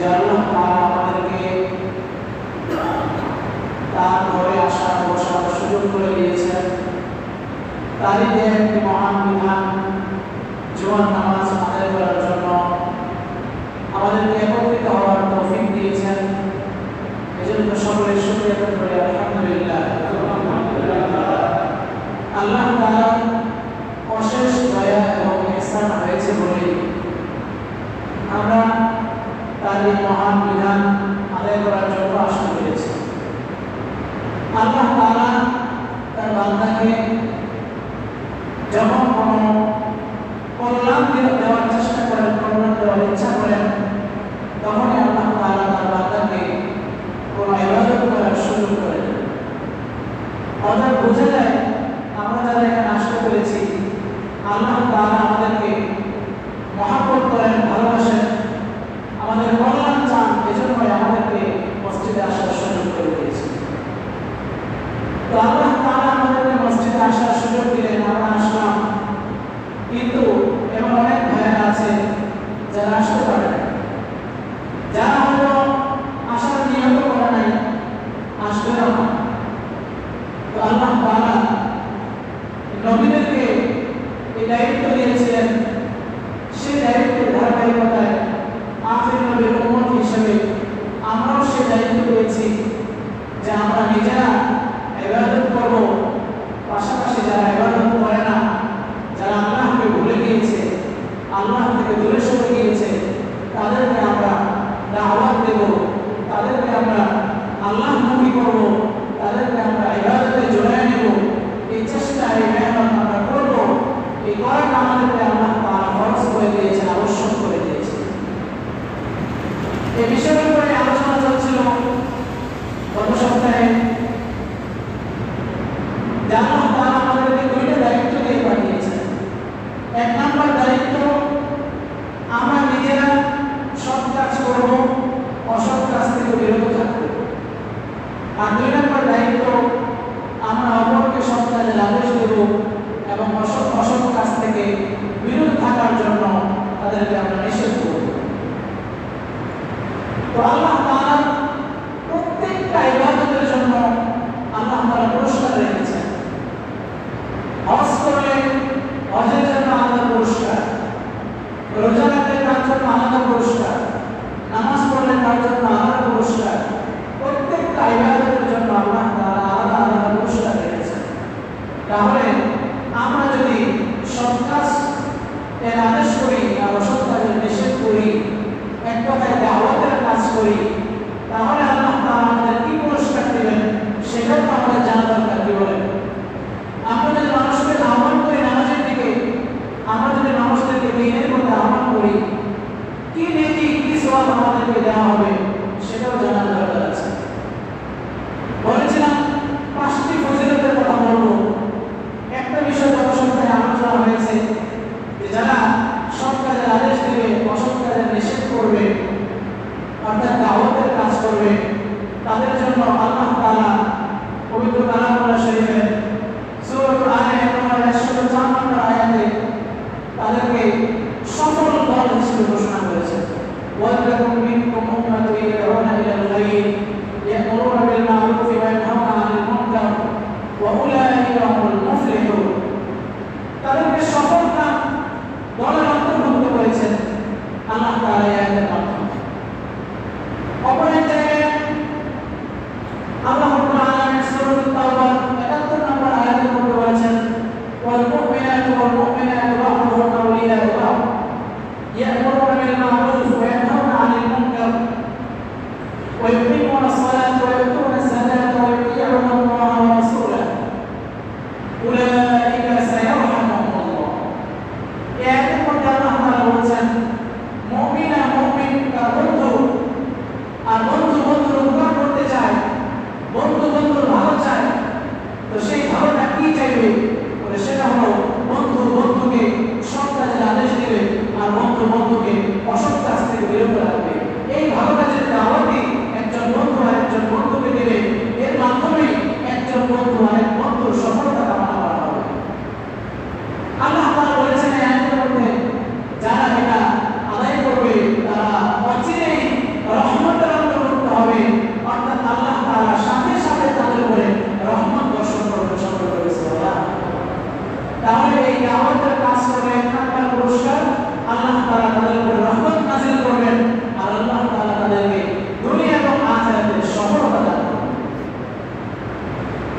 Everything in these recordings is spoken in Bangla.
যে আল্লাহ তারা আমাদেরকে তার ঘরে আসার বসার সুযোগ করে দিয়েছেন। তারই যে একটি মহান বিধান, জীবন তাদের মহান বিধান আদায় করার জন্য আসন করেছে আল্লাহ তারা তার বান্দাকে যখন কোনো কল্যাণ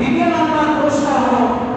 E minha mamãe gostava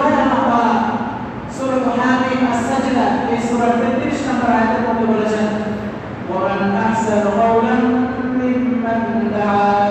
পড়েন আমরা সূরা হামিম আস-সাজদা এই সূরা 33 নম্বর আয়াতের মধ্যে বলেছেন ওয়া মান আহসানু قولا ممن دعا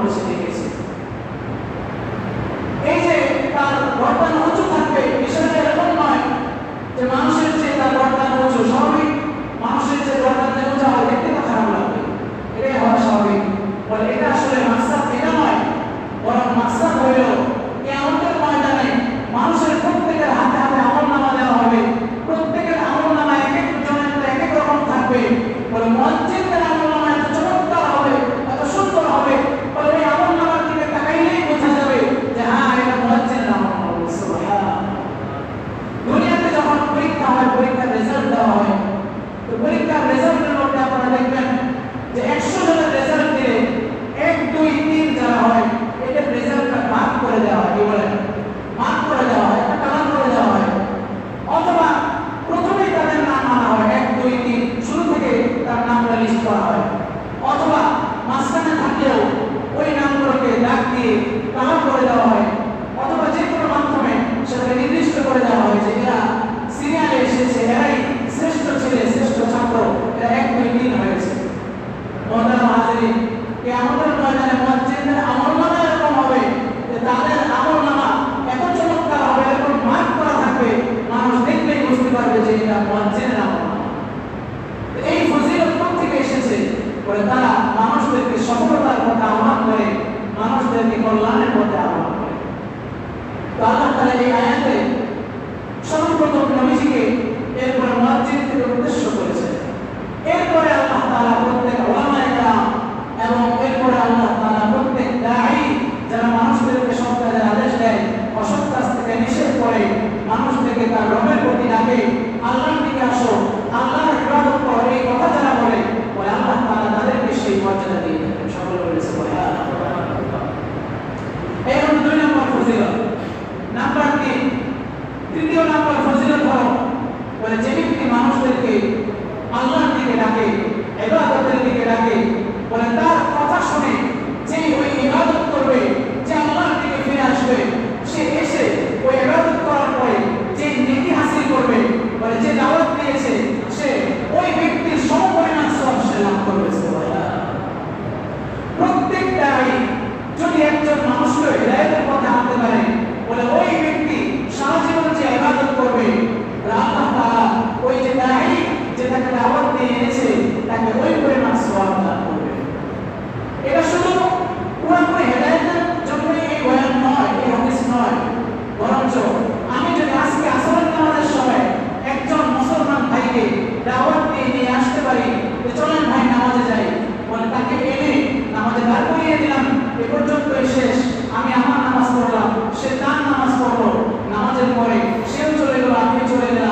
quando você tem esse তো আল্লাহ তারা এই আয়াতে সর্বপ্রথম নবীজিকে এরপরে মসজিদ থেকে উদ্দেশ্য করেছেন এরপরে আল্লাহ তারা প্রত্যেক ওলামায়রা এবং এরপরে আল্লাহ তারা প্রত্যেক দায়ী যারা মানুষদেরকে সৎ আদেশ দেয় অসৎ কাজ থেকে নিষেধ করে মানুষ তার রবের প্রতি ডাকে আল্লাহর দিকে আসো আল্লাহর ইবাদত করো এই কথা যারা বলে ওই আল্লাহ তারা তাদেরকে সেই মর্যাদা দিয়ে থাকেন সকলে বলেছে এই দ্বিতীয় নাম্বার ফজিলত হল যে ব্যক্তি মানুষদেরকে mucho de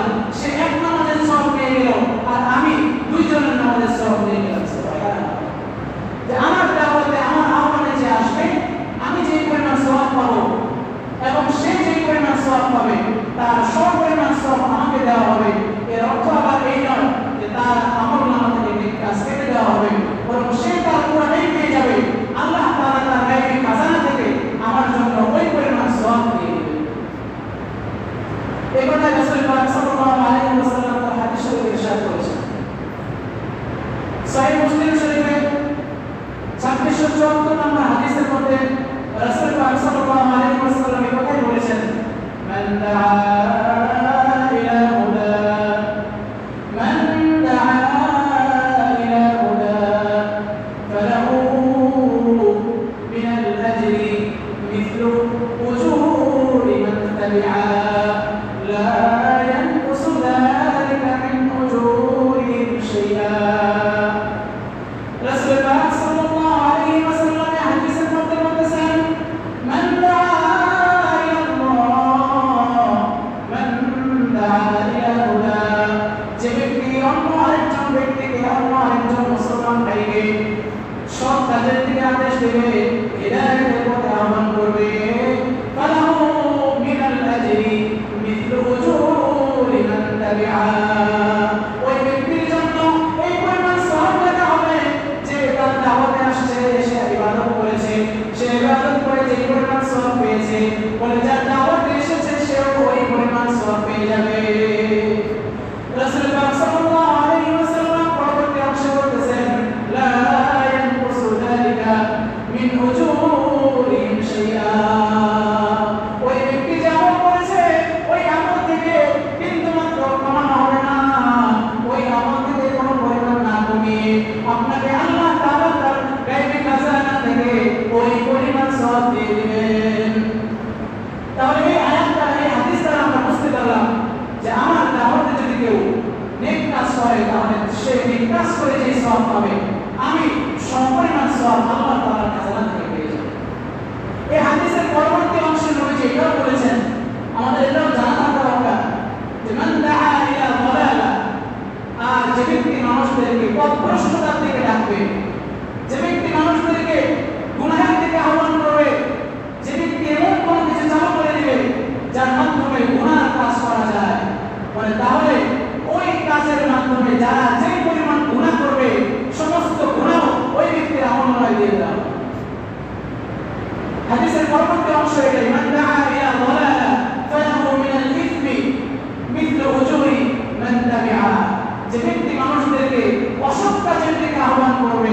সব পাবে। আমি সম্পরিমাণ সব পেয়ে যাব এই হাদিসের পরবর্তী অংশে এটাও বলেছেন, আমাদের এটাও জানা থাকা দরকার যে মান আর যে ব্যক্তি মানুষদেরকে দিকে ডাকবে, যে ব্যক্তি মানুষদেরকে দিকে আহ্বান করবে, যে ব্যক্তি এমন কোনো কিছু জমা করে দিবে, যার মাধ্যমে গুনাহ কাজ করা যায়। বলে তাহলে ওই কাজের মাধ্যমে যারা ওই ব্যক্তির আমল নামায় দিয়ে দেওয়া হাদিসের পরবর্তী অংশ এটা ইমান দাআ ইলা দালালা ফালাহু মিনাল ইসমি মিথলু উজুরি মান তাবিআ যে ব্যক্তি মানুষদেরকে অসৎ কাজের দিকে আহ্বান করবে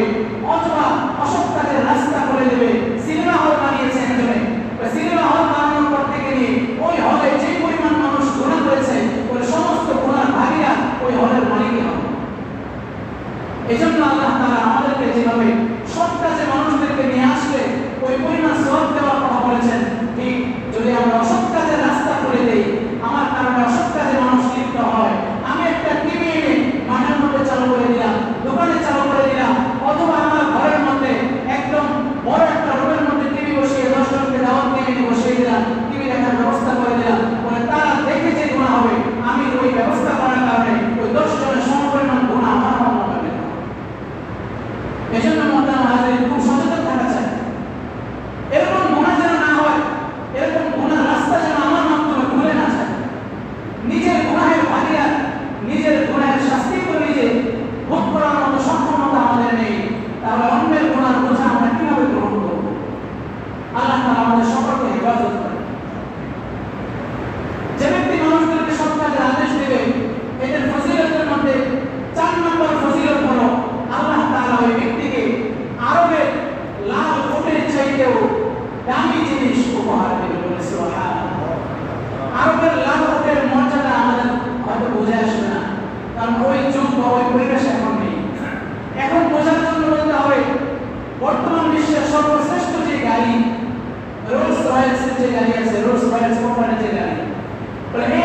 सिर्फ चेक करिए जरूर स्पाइनल स्पोर्ट करने चेक करिए पर ये